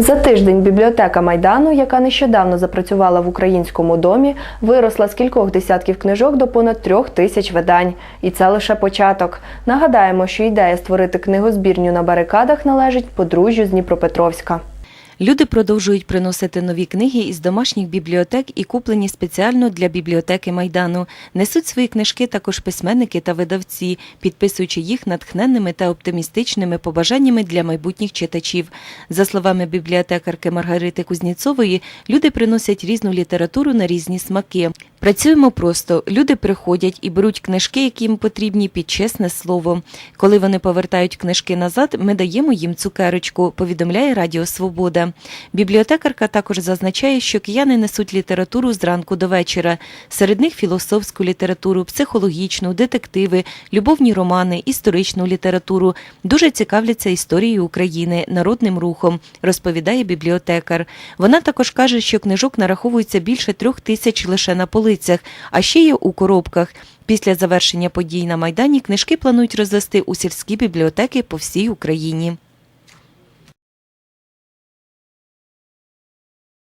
За тиждень бібліотека Майдану, яка нещодавно запрацювала в українському домі, виросла з кількох десятків книжок до понад трьох тисяч видань. І це лише початок. Нагадаємо, що ідея створити книгозбірню на барикадах належить подружжю з Дніпропетровська. Люди продовжують приносити нові книги із домашніх бібліотек і куплені спеціально для бібліотеки Майдану. Несуть свої книжки також письменники та видавці, підписуючи їх натхненними та оптимістичними побажаннями для майбутніх читачів. За словами бібліотекарки Маргарити Кузніцової, люди приносять різну літературу на різні смаки. Працюємо просто. Люди приходять і беруть книжки, які їм потрібні під чесне слово. Коли вони повертають книжки назад, ми даємо їм цукерочку, повідомляє Радіо Свобода. Бібліотекарка також зазначає, що кияни несуть літературу зранку до вечора. Серед них філософську літературу, психологічну, детективи, любовні романи, історичну літературу. Дуже цікавляться історією України, народним рухом, розповідає бібліотекар. Вона також каже, що книжок нараховується більше трьох тисяч лише на полицях, а ще є у коробках. Після завершення подій на Майдані книжки планують розвести у сільські бібліотеки по всій Україні.